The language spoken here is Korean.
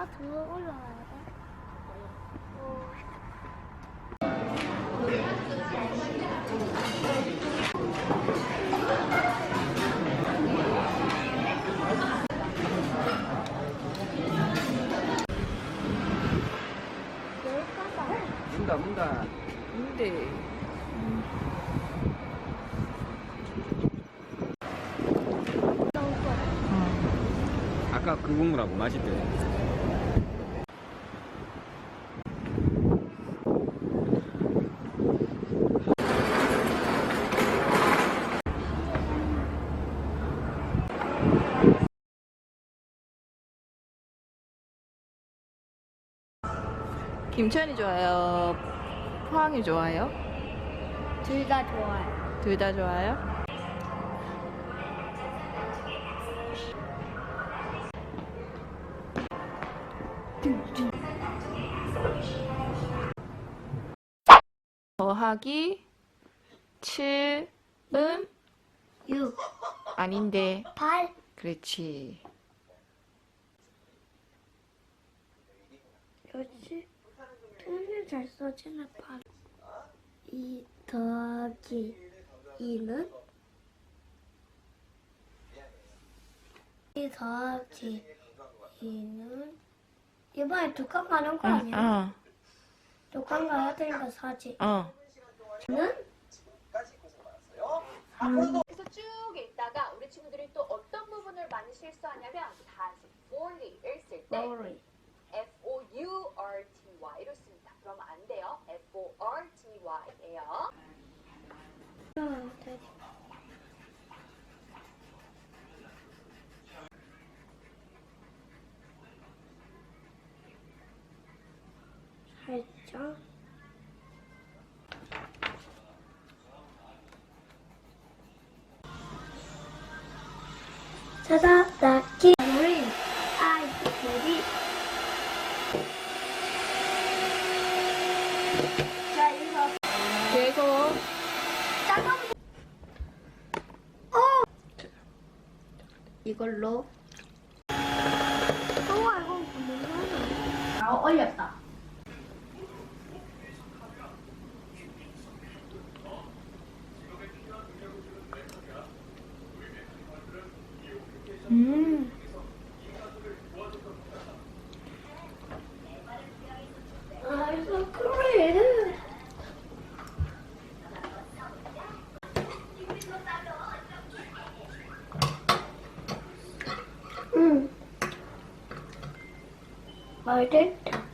올라가야 돼? 문다 문다. 아까 그 국물하고 맛있대 김천이 좋아요? 포항이 좋아요? 둘 다 좋아요. 둘 다 좋아요? 더하기 7은 6, 아닌데 8, 그렇지 6, 톤을 잘 써지는 바로 이 더하기 2는? 이 더하기 2는? 이번에 독감 가는 거 아니야? 어. 독감 가야 되니까 4지. 어. 는? 그래서 쭉 읽다가 우리 친구들이 또 어떤 부분을 많이 실수하냐면 다시 올리 읽을 때. 그러면 안 돼요. F-O-R-T-Y예요. 살짝 찾아나기 우리 아이들이 자 이거 계속 작은 어 이걸로. 또 알고 보면 아 올렸다. 음 I did.